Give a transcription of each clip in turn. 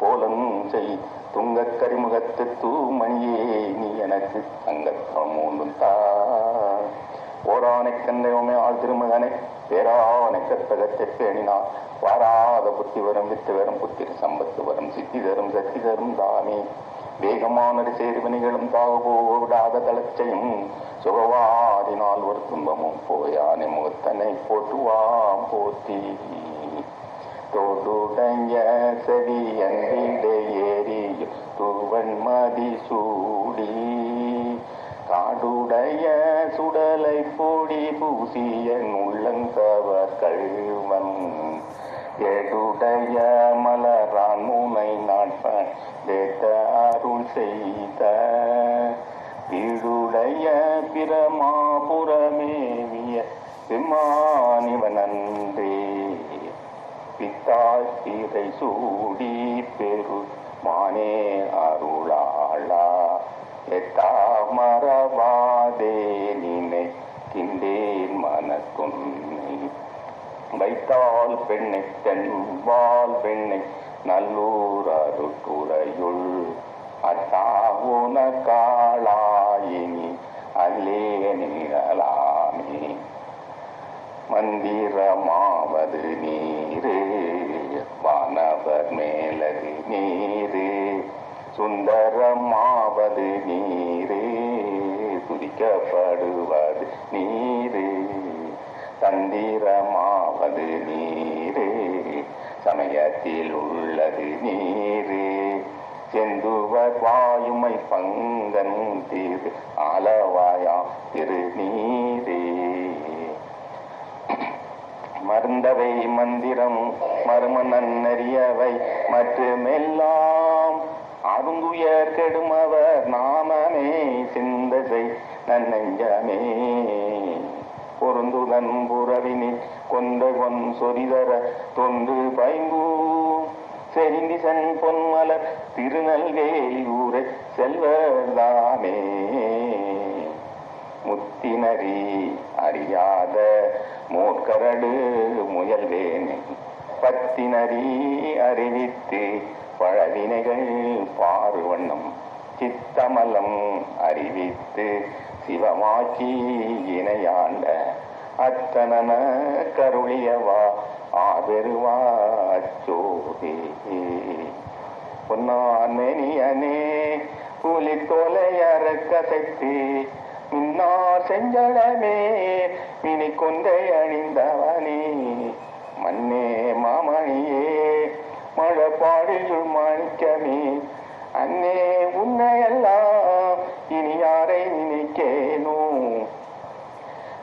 கோலம் செய் துங்கக் கரிமுகத்து தூமணியே நீ எனக்கு தங்கத்தம் ஒன்றும் தா. ஓரானை கண்டையுமே ஆள் திருமகனை பேரானை கற்பகத்தை பேணினார் வாராத புத்தி வரும் வித்து வரும் புத்திர சம்பத்து வரும் சித்தி தரும் சக்தி தரும் தாமே. வேகமானது சேர்வினைகளும் தாகபோடாத தளச்சையும் சுகவாதினால் ஒரு துன்பமும் போயானை முகத்தனை போட்டுவாம் போத்தி. தோடுடைய செவியந்திட ஏறி தூவன் மதி சூடி. காடுடைய சுடலை பொடி பூசிய உள்ளங்கவர் கழுவன் எடுடைய மலரான் முனை நாட்பன் தேத்த அருள் செய்த. வீடுடைய பிரமாபுரமேவிய சிம்மா பித்தாய் சூடி பெரு மானே அருளாளா. எத்தா மரவாதே நினை கிண்டேன் மனத்துன்னை. வைத்தால் பெண்ணை தென்பால் பெண்ணை நல்லூர் அருட்டுறையுள் அத்தாவுன காளாயினி அல்லே நிழலாமே. மந்திரமாவது நீரே. அவர் மேலது நீரு சுந்தரமாவது நீரே துதிக்கப்படுவது நீரே தந்திரமாவது நீரே சமயத்தில் உள்ளது நீரே. செந்துவர் வாயுமை பங்கன் திரு ஆலவாயா திரு மறந்தவை மருந்தவை மந்திரம் மர்ம நன்னறியவை மற்றுமெல்லாம். அருங்குயர் கெடுமவர் நாமமே சிந்தசை நன்னஞ்சமே. பொருந்துதன் புறவினி கொண்ட கொன் சொரிதர தொன்று பைம்பூ செறிந்திசன் பொன்மலர் திருநல்வேலூரை செல்வர்தாமே முத்தினரி அறியாத மூக்கரடு முயல்வேன் பத்தினரி அறிவித்து பழவினைகள் பாருவண்ணம் சித்தமலம் அறிவித்து சிவமாக்கி இணையாண்ட அத்தனன கருளியவா ஆதருவா அச்சோதே. பொன்னான்மேனியனே புலி தோலையற கசைத்து மின்னார் செஞ்சடமே மினி கொண்டை அணிந்தவனே. மண்ணே மாமணியே மழப்பாடில் மாணிக்கமே அன்னே உன்னையெல்லாம் இனி யாரை நினைக்கேனோ.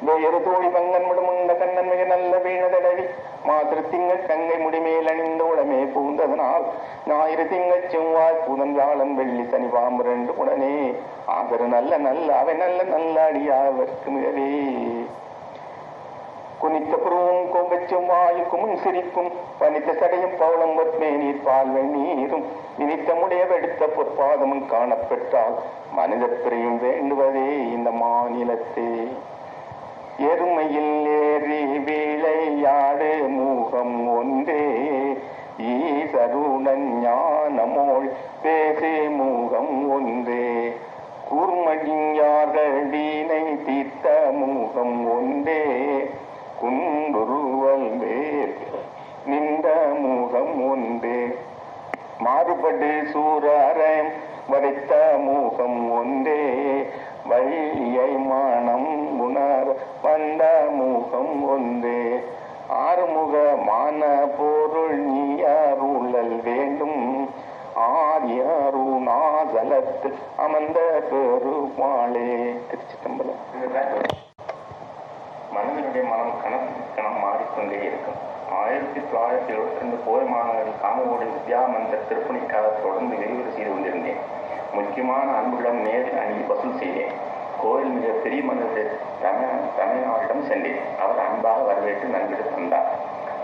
வேறு தோழி மங்கன் முடுமுண்ட கண்ணன் மிக நல்ல வீணதடவி மாத்திர திங்கள் கங்கை முடிமேல் அணிந்த உடமே பூந்ததனால். ஞாயிறு திங்கள் செவ்வாய் புதன் வியாழன் வெள்ளி சனி பாம்பு ரெண்டு உடனே ஆதரு நல்ல நல்ல அவை நல்ல நல்ல அடியாவர்க்கு மிகவே. குனித்த புருவும் கொம்பச்சும் வாயுக்கும் சிரிக்கும். சிரிப்பும் பனித்த சடையும் பவளம் ஒத்மே நீர் பால் வெண்ணீரும் நினைத்த முடிய வெடுத்த பொற்பாதமும் காணப்பெற்றால் மனித பிரியும் வேண்டுவதே இந்த மாநிலத்தே. எருமையில் ஏறி விளையாடு மூகம் ஒன்றே. ஈசருடன் ஞானமோள் பேசே மூகம் ஒன்றே. கூர்மடியார்கள் வீணை தீர்த்த மூகம் ஒன்றே. குண்டுருவல் வேர் நின்ற மூகம் ஒன்றே. மாறுபடு சூரரம் வரைத்த மூகம் ஒன்றே. வழியை மானம் உணர் வந்த மூகம் ஒன்றே. ஆறுமுகமான பொருள் நீ அருளல் வேண்டும். ஆரியருணாசலத்து அமர்ந்த பெருமாளே. திருச்சிட்டம்பலம் மனிதனுடைய மனம் கணம் கணம் மாறிக்கொண்டே இருக்கும். ஆயிரத்தி தொள்ளாயிரத்தி எழுபத்தி ரெண்டு போர் மாணவர்கள் காமவோடு வித்யாமந்தர் திருப்பணிக்காக தொடர்ந்து விரிவுரை செய்து கொண்டிருந்தேன். முக்கியமான அன்புடன் நேரில் அணுகி வசூல் செய்தேன். கோவில் மிக பெரிய மனிதர் தமிழ் தமிழ்நாட்டிடம் சென்றேன். அவர் அன்பாக வரவேற்று நன்றிடு தந்தார்.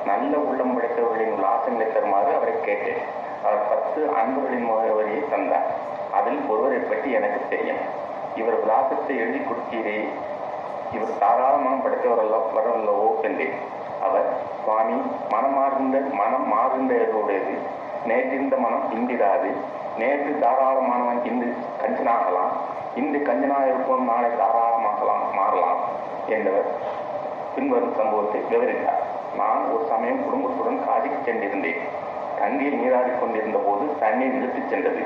நல்ல உள்ளம் படைத்தவர்களின் உல்லாசங்களை தருமாறு அவரை கேட்டேன். அவர் பத்து அன்புகளின் முகவரியை தந்தார். அதில் ஒருவரை பற்றி எனக்கு தெரியும். இவர் விலாசத்தை எழுதி கொடுத்தீரே இவர் தாராளமனம் படைத்தவரல்ல வரவல்லவோ என்றேன். அவர் சுவாமி மனம் மாறுந்த மனம் மாறுண்டவருடையது நேற்றிருந்த மனம் இன்றிராது நேற்று தாராளமானவன் இன்று கஞ்சனாகலாம். இன்று கஞ்சனாக இருப்பவன் நாளை தாராளமாகலாம் மாறலாம் என்றவர் பின்வரும் சம்பவத்தை விவரித்தார். நான் ஒரு சமயம் குடும்பத்துடன் காதிக்கு சென்றிருந்தேன். கங்கையில் நீராடி கொண்டிருந்த போது தண்ணீர் இழுத்துச் சென்றது.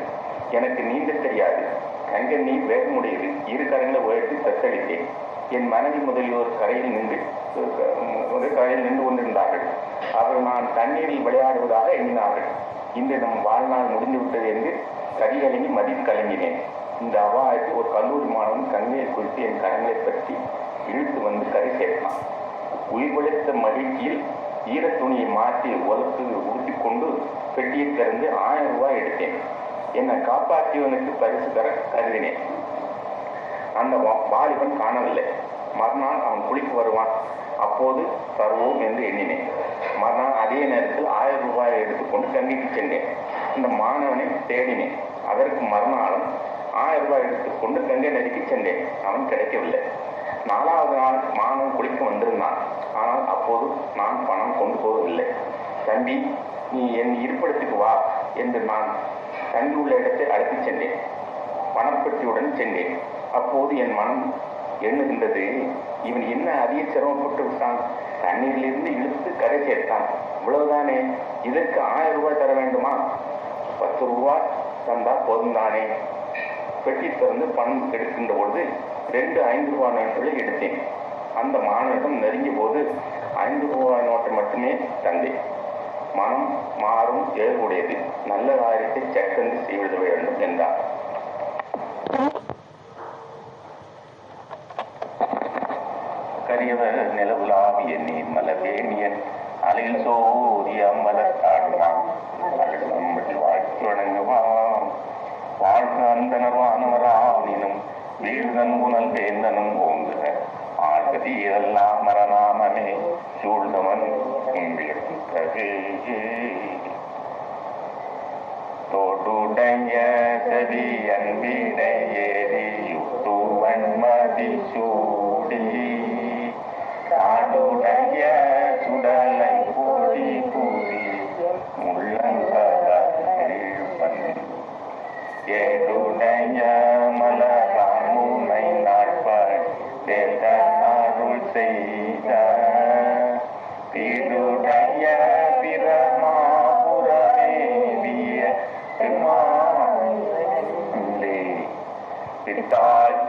எனக்கு நீந்த தெரியாது. கங்கை நீர் வேகமுடையது. இரு கரங்களை உயர்த்தி தத்தளித்தேன். என் மனைவி முதலியோர் கரையில் நின்று ஒரு கரையில் நின்று கொண்டிருந்தார்கள். அவர் நான் தண்ணீரில் விளையாடுவதாக எண்ணினார்கள். இந்த நம் வாழ்நாள் முடிந்து விட்டது என்று கரிகலங்கி மதித்து கலங்கினேன். இந்த அபாயத்தை ஒரு கல்லூரி மாணவன் கங்கையை குறித்து என் கரங்களை பற்றி இழுத்து வந்து கரை சேர்த்தான். உயிர்வெளித்த மகிழ்ச்சியில் ஈரத் துணியை மாற்றி உலக்கு உடுத்தி கொண்டு பெட்டியை திறந்து ஆயிரம் ரூபாய் எடுத்தேன். என்னை காப்பாற்றியவனுக்கு பரிசு தர கருதினேன். அந்த வா- வாலிபன் காணவில்லை. மறுநாள் அவன் குளிக்க வருவான். அப்போது தருவோம் என்று எண்ணினேன். மறுநாள் அதே நேரத்தில் ஆயிரம் ரூபாயை எடுத்துக்கொண்டு கண்ணிக்கு சென்றேன். இந்த மாணவனை தேடினேன். அதற்கு மறுநாளும் ஆயிரம் ரூபாய் எடுத்துக்கொண்டு கங்கை நதிக்கு சென்றேன். அவன் கிடைக்கவில்லை. நாலாவது நாள் மாணவன் குளிக்க வந்திருந்தான். ஆனால் அப்போது நான் பணம் கொண்டு போகவில்லை. தம்பி நீ என் இருப்பிடத்துக்கு வா என்று நான் தங்கியுள்ள இடத்தை அழைத்துச் சென்றேன். பணப்பெட்டியுடன் சென்றேன். அப்போது என் மனம் எண்ணுகின்றது இவன் என்ன அதிக சிரமப்பட்டு விட்டான் தண்ணீரிலிருந்து இழுத்து கரை சேர்த்தான் இவ்வளவுதானே? இதற்கு ஆயிரம் ரூபாய் தர வேண்டுமா? பத்து ரூபாய் தந்தா போதும் தானே? பெட்டி திறந்து பணம் எடுக்கின்ற பொழுது ரெண்டு ஐந்து ரூபாய் நோட்டுகளை எடுத்தேன். அந்த மாநிலம் நெருங்கிய போது ஐந்து ரூபாய் நோட்டை மட்டுமே தந்தேன். மனம் மாறும் ஏற்புடையது. நல்ல காரியத்தை சட்டென்று செய்விட வேண்டும் என்றார். கரியவர் நிலவுலாவிய நீ மலவேணியன் அலையில் சோதிய மலத்தாடுவான் வாழ்த்து வணங்குவான் வாழ்க அந்தனர்வானவரானினும் வீழ்தன் புனல் வேந்தனும் ஓங்குக ஆழ்கதி இதெல்லாம் மரணாமமே சூழ்ந்தவன் உங்களுக்கு தோடுடைய கதி அன்பிடை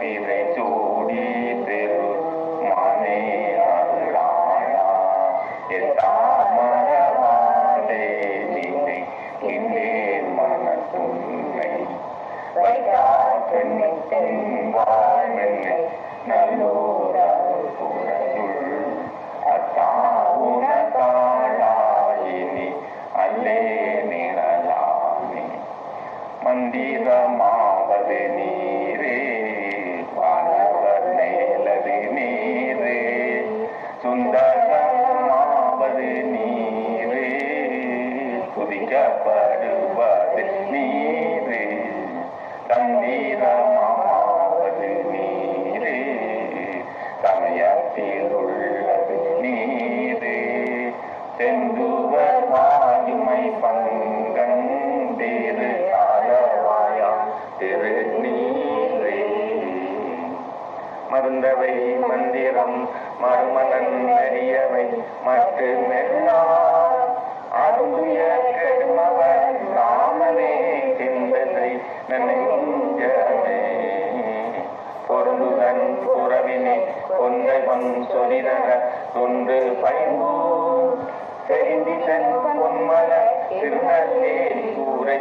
Amen. துதிக்கப்படுவது நீரே தந்திரமாவது நீரே சமயத்தில் உள்ளது நீரு செந்துவர் வாயுமை பங்கன் திரு ஆலவாயா திரு நீரே மருந்தவை மந்திரம் மருமகன் அரியவை மற்ற மெல்லாம் அருமைய கருமவன் ராமனே என்பதை நினைஞ்சமே பொருந்துதன் புறவினை கொன்றை பொன் சொரிதன தொன்று பயன்போ தெரிந்தி தன் பொன்மல திருநள்ளே கூரை